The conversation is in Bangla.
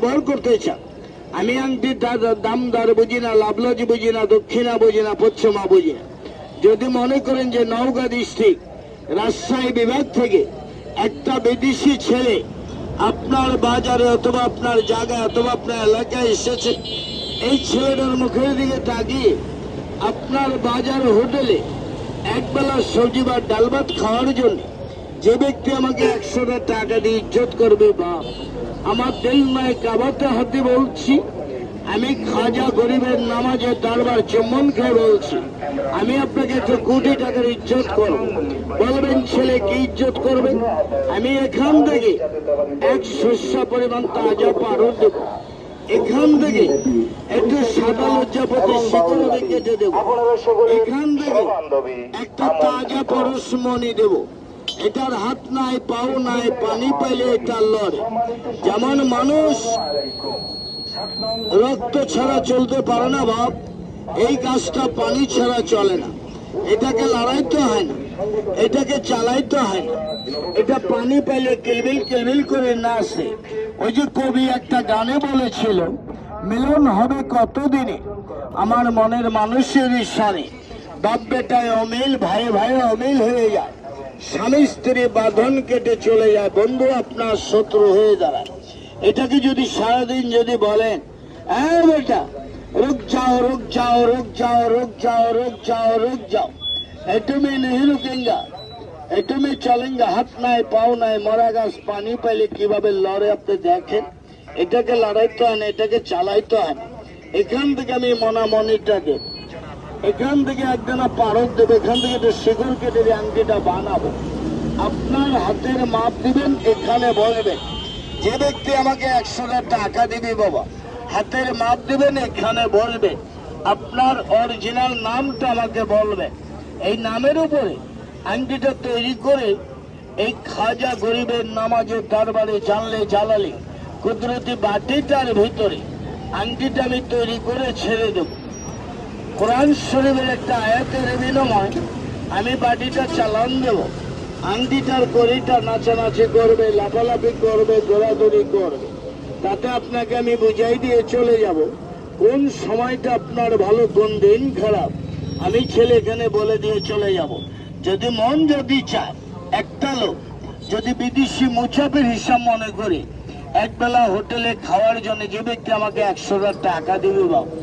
ব্যবহার করতে চান আমি আংটির দা- দাম দর বুঝি না লাভলজ বুঝি না দক্ষিণা বুঝি না পশ্চিমা বুঝি না যদি মনে করেন যে নওগাঁ ডিস্ট্রিক্ট, রাজশাহী বিভাগ থেকে একটা বিদেশি ছেলে আপনার বাজারে অথবা আপনার জায়গায় অথবা আপনার এলাকায় এসেছে, এই ছেলেটার মুখের দিকে তাকিয়ে আপনার বাজার হোটেলে একবেলা সবজি বা ডাল ভাত খাওয়ার জন্য যে ব্যক্তি আমাকে একশোটা টাকা দিয়ে ইজ্জত করবে বা আমার দিল নয় কাবাতে হাতে বলছি, আমি খাজা গরিবের নামাজের দরবার চুম্বন খেয়ে বলছি, আমি আপনাকে একটা কোটি টাকার ইজ্জত করব। বলবেন, ছেলে, কি ইজ্জত করবেন? আমি এখান থেকে এক শস্য পরিমাণ তাজা পারদ দেব। এখান থেকে একটু সাদা লজ্জাপতি শিকড় কেটে দেব। এখান থেকে একটা তাজা পরশমণি দেব। এটার হাত নাই, পাও নাই, পানি পাইলে এটা লড়ে। যেমন মানুষ রক্ত ছাড়া চলতে পারে না বাপ, এই গাছটা পানি ছাড়া চলে না। এটাকে লড়াইতে হয় না, এটাকে চালাইতে হয় না। এটা পানি পাইলে কিলবিল কিলবিল করে না আসে। ওই যে কবি একটা গানে বলেছিল, মিলন হবে কতদিনে? আমার মনের মানুষের সারে। বাপ বেটায় অমিল, ভাই ভাই অমিল হয়ে যায়। স্বামী স্ত্রী বাঁধন কেটে চলে যায়। বন্ধু, আপনার শত্রু হয়ে দাঁড়ায়। এটাকে যদি সারাদিন যদি বলেন হ্যাঁ বেটা, রোগ যাও রোগ যাও রোগ যাও রোগ যাও রোগ যাও রোগ যাও। এটু মে নেই রুকেঙ্গা এটু মে চলেঙ্গা, হাত নাই, পাও নাই, মরা গাছ, পানি পাইলে কীভাবে লড়ে আপনি দেখেন? এটাকে লড়াইতে হয় না, এটাকে চালাইতে হয় না। এখান থেকে আমি মনামনিটাকে এখান থেকে একজনা পারদ দেবে, এখান থেকে একটা শিকড় কেটে দিয়ে আংটিটা বানাবো। আপনার হাতের মাপ দিবেন, এখানে বলবেন যে ব্যক্তি আমাকে একশোটা টাকা দিবে বাবা, হাতের মাপ দিবেন, এখানে বলবে আপনার অরিজিনাল নামটা আমাকে বলবে। এই নামের উপরে আংটিটা তৈরি করে এই খাজা গরিবের নামাজের দরবারে জানলে জ্বালালে কুদরতি বাটিটার ভিতরে আংটিটা আমি তৈরি করে ছেড়ে দেবো। কোরআন শরীফের একটা আয়াতের বিনিময় আমি বাটিটা চালান দেব। আংটিটার কড়িটা নাচানাচি করবে, লাফালাফি করবে, দৌড়াদৌড়ি করবে। তাতে আপনাকে আমি বুঝাই দিয়ে চলে যাব। কোন সময়টা আপনার ভালো, কোন দিন খারাপ? আমি ছেলে এখানে বলে দিয়ে চলে যাব। যদি মন যদি চায়, একটা লোক যদি বিদেশি মুচাফের হিসাব মনে করে, একবেলা হোটেলে খাওয়ার জন্য যে ব্যক্তি আমাকে একশো টাকা দিবে বাবু